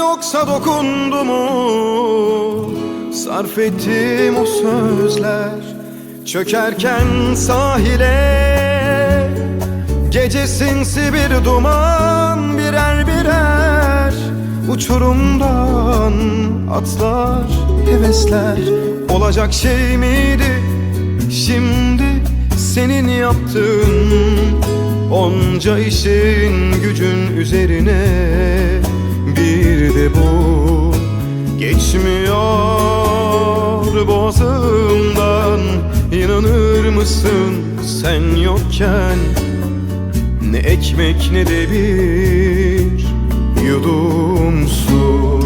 yoksa dokundu mu? Sarf ettim o sözler Çökerken sahile. Gece sinsi bir duman birer birer Uçurumdan atlar hevesler. Olacak şey miydi şimdi senin yaptığın? Onca işin gücün üzerine Bir de bu. Geçmiyor boğazımdan İnanır mısın sen yokken? Ne ekmek ne de bir yudum su.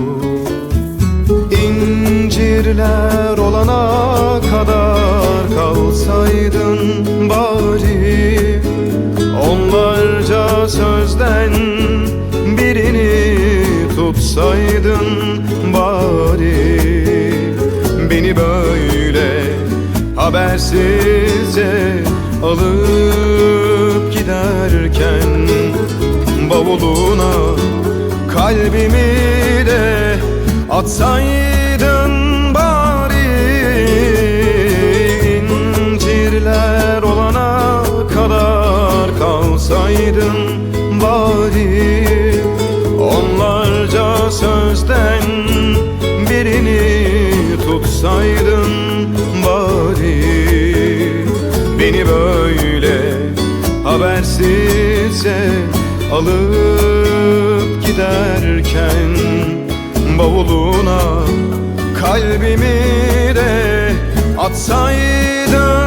İncirler olana kadar kalsaydın bari. Onlarca sözden tutsaydın bari. Beni böyle habersizce alıp giderken Bavuluna kalbimi de atsaydın bari. İncirler olana kadar kalsaydın sözden birini tutsaydın bari. Beni böyle habersizce alıp giderken Bavuluna kalbimi de atsaydın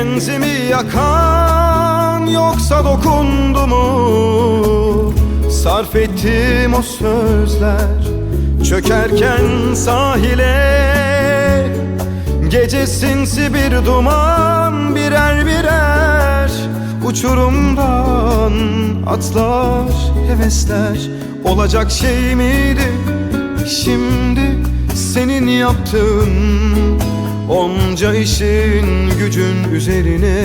Genzimi yakan yoksa dokundu mu? Sarf ettim o sözler Çökerken sahile Gece sinsi bir duman birer birer Uçurumdan atlar hevesler. Olacak şey miydi? Şimdi senin yaptığın Onca işin gücün üzerine